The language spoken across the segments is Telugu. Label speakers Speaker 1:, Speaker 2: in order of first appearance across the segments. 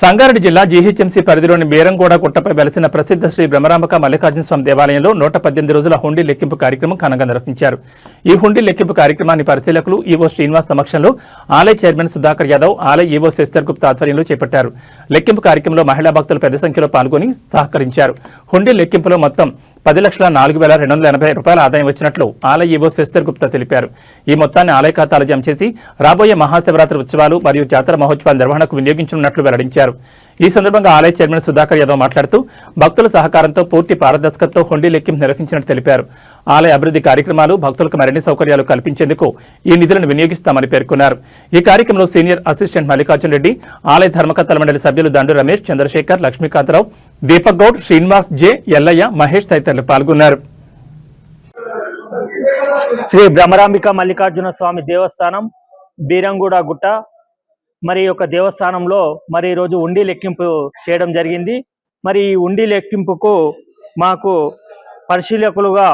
Speaker 1: సంగారెడ్డి జిల్లా జీహెచ్ఎంసీ పరిధిలోని బీరంగూడ గుట్టపై వెలసిన ప్రసిద్ధ శ్రీ బ్రహ్మరాంబక మల్లికార్జున స్వామి దేవాలయంలో నూట పద్దెనిమిది రోజుల హుండీ లెక్కింపు కార్యక్రమం ఘనంగా నిర్వహించారు. ఈ హుండీ లెక్కింపు కార్యక్రమాన్ని పరిశీలకులు ఈవో శ్రీనివాస్ సమక్షంలో ఆలయ చైర్మన్ సుధాకర్ యాదవ్ ఆలయ ఈవో శశిధర్ గుప్తా ఆధ్వర్యంలో చేపట్టారు. లెక్కింపు కార్యక్రమంలో మహిళా భక్తులు పెద్ద సంఖ్యలో పాల్గొని సహకరించారు. హుండీ లెక్కింపులో మొత్తం పది లక్షల నాలుగు వేల రెండు వందల ఎనభై రూపాయల ఆదాయం వచ్చినట్లు ఆలయ ఈవో శశిధర్ గుప్తా తెలిపారు. ఈ మొత్తాన్ని ఆలయ ఖాతాలో జమ చేసి రాబోయే మహాశివరాత్రి ఉత్సవాలు మరియు జాతర మహోత్సవాల నిర్వహణకు వినియోగించనున్నట్లు వెల్లడించారు. ఈ సందర్భంగా ఆలయ చైర్మన్ సుధాకర్ యాదవ్ మాట్లాడుతూ భక్తుల సహకారంతో పూర్తి పారదర్శకతతో హుండీ లెక్కింపు నిర్వహించినట్టు తెలిపారు. ఆలయ అభివృద్ధి కార్యక్రమాలు భక్తులకు మరిన్ని సౌకర్యాలు కల్పించేందుకు ఈ నిధులను వినియోగిస్తామని పేర్కొన్నారు. ఈ కార్యక్రమంలో సీనియర్ అసిస్టెంట్ మల్లికార్జున రెడ్డి ఆలయ ధర్మకర్తల మండలి సభ్యులు దండు రమేష్ చంద్రశేఖర్ లక్ష్మీకాంతరావు దీపక్ గౌడ్ శ్రీనివాస్ జె ఎల్లయ్య మహేష్ తదితరులు పాల్గొన్నారు.
Speaker 2: శ్రీ భ్రమరాంబిక మల్లికార్జున స్వామి దేవస్థానం బీరంగూడ గుట్ట మరి యొక్క దేవస్థానంలో మరి ఈరోజు ఉండి లెక్కింపు చేయడం జరిగింది. మరి ఈ ఉండి లెక్కింపుకు మాకు పరిశీలకులుగా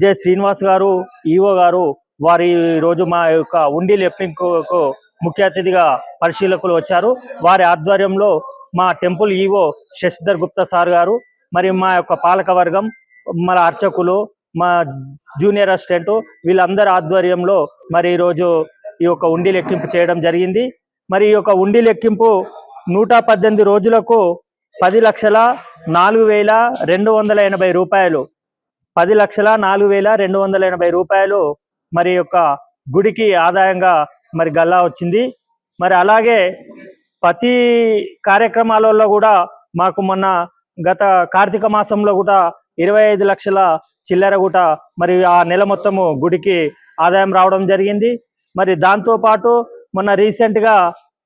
Speaker 2: జె శ్రీనివాస్ గారు ఈవో గారు వారి రోజు మా యొక్క ఉండి లెక్కింపుకు ముఖ్య అతిథిగా పరిశీలకులు వచ్చారు. వారి ఆధ్వర్యంలో మా temple EO Sasidhar Gupta sir గారు మరి మా యొక్క పాలక వర్గం మన అర్చకులు మా జూనియర్ అసిస్టెంట్ వీళ్ళందరి ఆధ్వర్యంలో మరి ఈరోజు ఈ యొక్క ఉండి లెక్కింపు చేయడం జరిగింది. మరి ఈ యొక్క ఉండి లెక్కింపు నూట పద్దెనిమిది రోజులకు పది లక్షల నాలుగు వేల రెండు వందల ఎనభై రూపాయలు. పది లక్షల నాలుగు వేల రెండు వందల ఎనభై రూపాయలు మరి యొక్క గుడికి ఆదాయంగా మరి గల్లా వచ్చింది. మరి అలాగే ప్రతి కార్యక్రమాలలో కూడా మాకు మొన్న గత కార్తీక మాసంలో కూడా ఇరవై ఐదు లక్షల చిల్లర కూడా మరి ఆ నెల మొత్తము గుడికి ఆదాయం రావడం జరిగింది. మరి దాంతోపాటు మొన్న రీసెంట్గా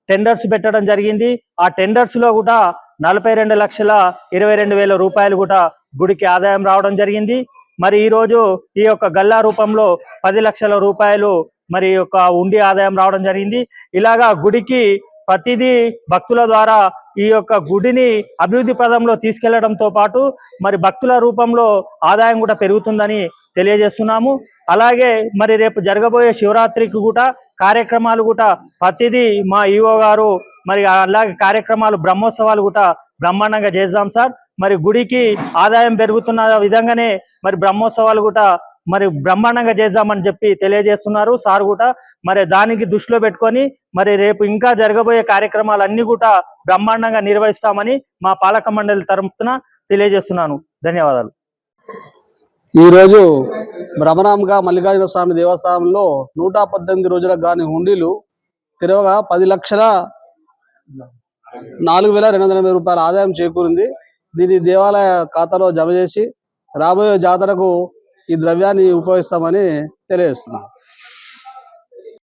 Speaker 2: టెండర్స్ పెట్టడం జరిగింది. ఆ టెండర్స్లో కూడా నలభై రెండు లక్షల ఇరవై రెండు వేల రూపాయలు కూడా గుడికి ఆదాయం రావడం జరిగింది. మరి ఈ రోజు ఈ యొక్క గల్లా రూపంలో పది లక్షల రూపాయలు మరి యొక్క ఉండి ఆదాయం రావడం జరిగింది. ఇలాగా గుడికి ప్రతిదీ భక్తుల ద్వారా ఈ యొక్క గుడిని అభివృద్ధి పదంలో తీసుకెళ్ళడంతో పాటు మరి భక్తుల రూపంలో ఆదాయం కూడా పెరుగుతుందని తెలియజేస్తున్నాము. అలాగే మరి రేపు జరగబోయే శివరాత్రికి కూడా కార్యక్రమాలు కూడా ప్రతిదీ మా ఈఓ గారు మరి అలాగే కార్యక్రమాలు బ్రహ్మోత్సవాలు కూడా బ్రహ్మాండంగా చేద్దాం సార్. మరి గుడికి ఆదాయం పెరుగుతున్న విధంగానే మరి బ్రహ్మోత్సవాలు కూడా మరి బ్రహ్మాండంగా చేద్దామని చెప్పి తెలియజేస్తున్నారు సార్ కూడా. మరి దానికి దృష్టిలో పెట్టుకొని మరి రేపు ఇంకా జరగబోయే కార్యక్రమాలన్నీ కూడా బ్రహ్మాండంగా నిర్వహిస్తామని మా పాలక మండలి తరఫున తెలియజేస్తున్నాను. ధన్యవాదాలు.
Speaker 3: ఈరోజు భ్రమరాంగా మల్లికార్జున స్వామి దేవస్థానంలో నూట పద్దెనిమిది రోజులకు గాని హుండీలు తిరగగా పది లక్షల నాలుగు వేల రెండు వందల ఎనభై రూపాయల ఆదాయం చేకూరింది. దీన్ని దేవాలయ ఖాతాలో జమ చేసి రాబోయే జాతరకు ఈ ద్రవ్యాన్ని ఉపయోగిస్తామని తెలియజేస్తున్నాను